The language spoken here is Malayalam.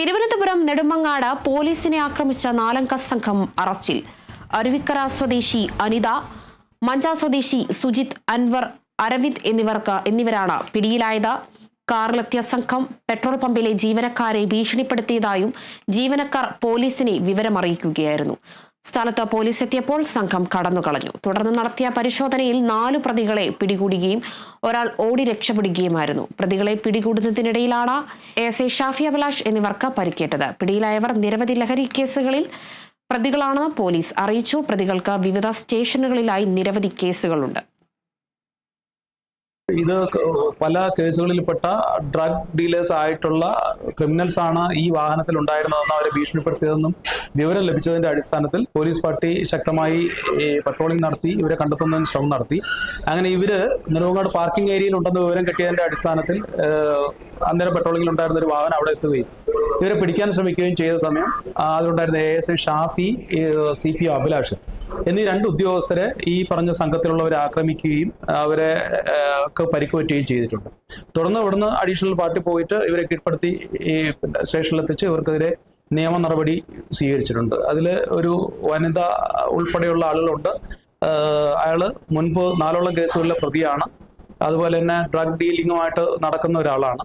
തിരുവനന്തപുരം നെടുമങ്ങാട് പോലീസിനെ ആക്രമിച്ച നാലംഗ സംഘം അറസ്റ്റിൽ. അരുവിക്കര സ്വദേശി അനിത മഞ്ച സ്വദേശി സുജിത് അൻവർ അരവിന്ദ് എന്നിവർക്ക് എന്നിവരാണ് പിടിയിലായത്. കാറിലെത്തിയ സംഘം പെട്രോൾ പമ്പിലെ ജീവനക്കാരെ ഭീഷണിപ്പെടുത്തിയതായും ജീവനക്കാർ പോലീസിനെ വിവരമറിയിക്കുകയായിരുന്നു. സ്ഥലത്ത് പോലീസ് എത്തിയപ്പോൾ സംഘം കടന്നുകളഞ്ഞു. തുടർന്ന് നടത്തിയ പരിശോധനയിൽ നാലു പ്രതികളെ പിടികൂടുകയും ഒരാൾ ഓടി രക്ഷപ്പെടുകയുമായിരുന്നു. പ്രതികളെ പിടികൂടുന്നതിനിടയിലാണ് എസ് എ ഷാഫി അഭിലാഷ് എന്നിവർക്ക് പരിക്കേറ്റത്. പിടിയിലായവർ നിരവധി ലഹരി കേസുകളിൽ പ്രതികളാണെന്ന് പോലീസ് അറിയിച്ചു. പ്രതികൾക്ക് വിവിധ സ്റ്റേഷനുകളിലായി നിരവധി കേസുകളുണ്ട്. ഇത് പല കേസുകളിൽപ്പെട്ട ഡ്രഗ് ഡീലേഴ്സ് ആയിട്ടുള്ള ക്രിമിനൽസ് ആണ് ഈ വാഹനത്തിൽ ഉണ്ടായിരുന്നതെന്ന് അവരെ ഭീഷണിപ്പെടുത്തിയതെന്നും വിവരം ലഭിച്ചതിന്റെ അടിസ്ഥാനത്തിൽ പോലീസ് പാർട്ടി ശക്തമായി പട്രോളിംഗ് നടത്തി ഇവരെ കണ്ടെത്തുന്നതിന് ശ്രമം നടത്തി. അങ്ങനെ ഇവർ നെടുവങ്ങാട് പാർക്കിംഗ് ഏരിയയിൽ ഉണ്ടെന്ന് വിവരം കിട്ടിയതിന്റെ അടിസ്ഥാനത്തിൽ അന്നേരം പെട്രോളിംഗിൽ ഉണ്ടായിരുന്ന ഒരു വാഹനം അവിടെ എത്തുകയും ഇവരെ പിടിക്കാൻ ശ്രമിക്കുകയും ചെയ്ത സമയം അതിലുണ്ടായിരുന്ന A S I Shafi C P O Abhilash എന്നീ രണ്ട് ഉദ്യോഗസ്ഥരെ ഈ പറഞ്ഞ സംഘത്തിലുള്ളവരെ ആക്രമിക്കുകയും അവരെ പരിക്ക് പറ്റുകയും ചെയ്തിട്ടുണ്ട്. തുടർന്ന് ഇവിടുന്ന് അഡീഷണൽ പാർട്ടി പോയിട്ട് ഇവരെ കീഴ്പ്പെടുത്തി ഈ സ്റ്റേഷനിലെത്തിച്ച് ഇവർക്കെതിരെ നിയമ നടപടി സ്വീകരിച്ചിട്ടുണ്ട്. അതിൽ ഒരു വനിത ഉൾപ്പെടെയുള്ള ആളുകളുണ്ട്. അയാൾ മുൻപ് നാലോളം കേസുകളിലെ പ്രതിയാണ്. അതുപോലെ തന്നെ ഡ്രഗ് ഡീലിങ്ങുമായിട്ട് നടക്കുന്ന ഒരാളാണ്.